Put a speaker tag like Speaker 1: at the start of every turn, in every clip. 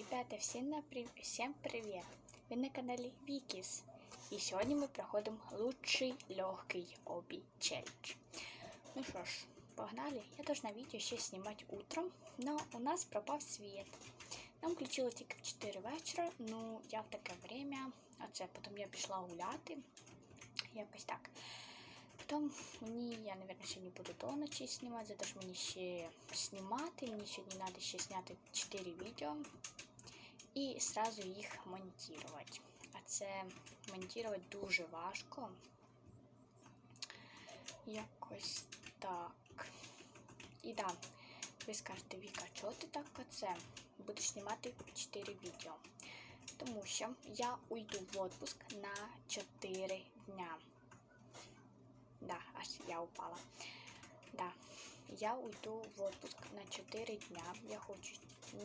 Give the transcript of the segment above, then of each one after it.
Speaker 1: Ребята, всем, на при... всем привет! Вы на канале Викис. И сегодня мы проходим лучший легкий оби челлендж. Ну что ж, погнали. Я должна видео еще снимать утром, но у нас пропав свет. Нам включило тільки в 4 вечора, ну я в таке время, а це потім я пішла гуляти. Якось так. Потім мені, я, мабуть, сьогодні буду до ночі знімати, за те, що мені ще знімати. Мені сьогодні треба ще зняти 4 відео і сразу їх монтувати. А це монтувати дуже важко. Якось так. І да, ви скажете, Віка, чого ти так оце? Будеш знімати 4 відео. Тому що я уйду в отпуск на 4 дня. Да, аж я упала. Да, я уйду в отпуск на 4 дня. Я хочу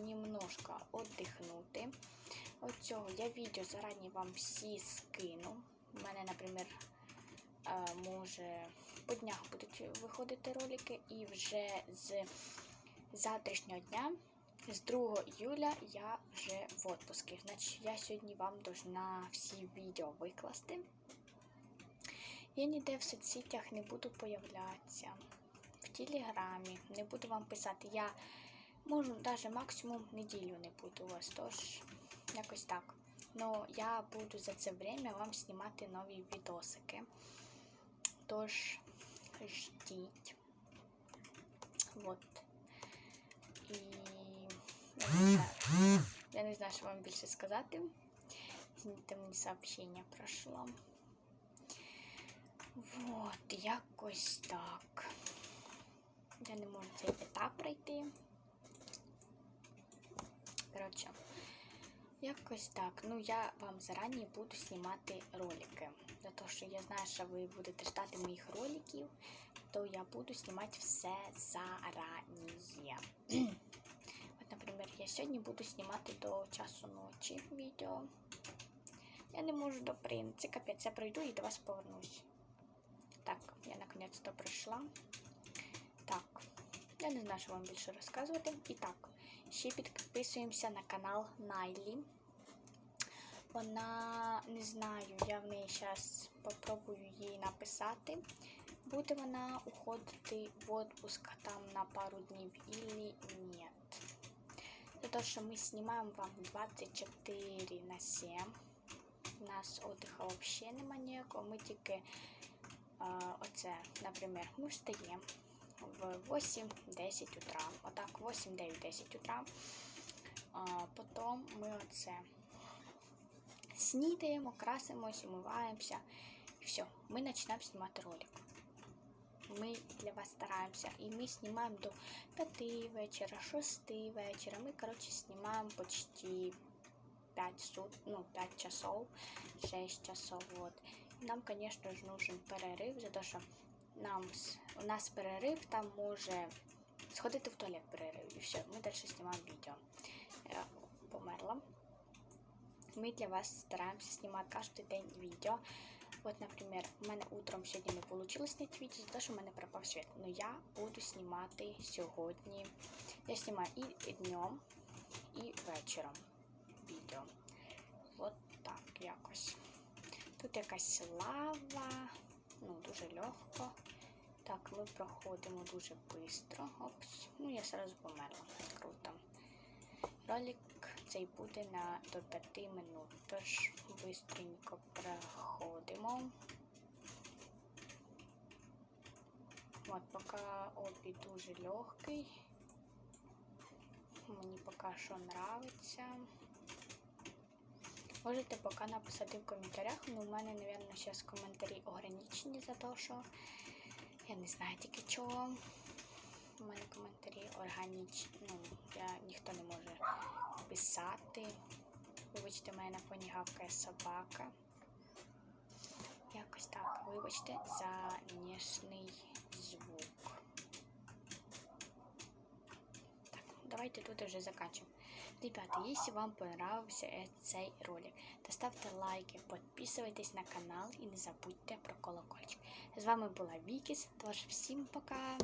Speaker 1: немножко отдихнути. От цього я відео зарані вам всі скину. У мене, наприклад, е, може по днях будуть виходити ролики, і вже з завтрашнього дня, з 2 июля, я вже в отпуску. Значить, я сьогодні вам должна всі відео викласти. Я ніде в соцсетях не буду появлятися. Телеграмі не буду вам писати. Я можу навіть максимум неділю не буду у вас, тож якось так. Но я буду за це время вам знімати нові відосики. Тож ждіть. Вот. І я не знаю, я не знаю, що вам більше сказати. Извините, мені сообщення пройшло. Вот, якось так. Я не можу цей етап пройти. Коротше, якось так. Ну, я вам зарані буду знімати ролики. За те, що я знаю, що ви будете ждати моїх роликів, то я буду знімати все зарані. От, наприклад, я сьогодні буду знімати до часу ночі відео. Я не можу до принципу, капець, я пройду і до вас повернусь. Так, я наконец-то прийшла. Я не знаю, що вам більше розказувати. І так, ще підписуємося на канал Найлі. Вона, не знаю, я в неї зараз попробую їй написати. Буде вона уходити в отпуск там на пару днів или ні. За те, що ми знімаємо вам 24 на 7. У нас отдиха взагалі немає ніякого. Ми тільки оце, наприклад, ми встаємо в 8-10 утра. Отак, 8-9-10 утра. А, Потім ми оце снідаємо, красимось, умиваємося. І все, ми починаємо знімати ролик. Ми для вас стараємося. І ми знімаємо до 5 вечора, 6 вечора. Ми, коротше, знімаємо почти 5 сут, ну, 5 часов, 6 часов. Вот. Нам, конечно же, нужен перерив, за те, що нам, у нас перерив, там може сходити в туалет перерив. І все, ми далі знімаємо відео. Я померла. Ми для вас стараємося знімати кожен день відео. От, наприклад, у мене утром сьогодні не вийшло зняти відео, за те, що в мене пропав світ. Но я буду знімати сьогодні. Я знімаю і днем, і вечором відео. От так якось. Тут якась лава, ну, дуже легко. Так, ми проходимо дуже швидко. Опс. Ну, я сразу померла. Круто. Ролик цей буде на до 5 минут. Тож швидко проходимо. От, поки обід дуже легкий. Мені поки що подобається. Можете поки написати в коментарях, ну у мене, мабуть, зараз коментарі ограничені за те, що я не знаю тільки чого. У мене коментарі органічні, ну, я ніхто не може писати. Вибачте, в мене на фоні гавкає собака. Якось так, вибачте, за нежний звук. Так, давайте тут уже заканчиваем. Ребята, если вам понравился цей ролик, то ставьте лайки, підписуйтесь на канал и не забудьте про колокольчик. З вами була Вікіс, тож всім пока!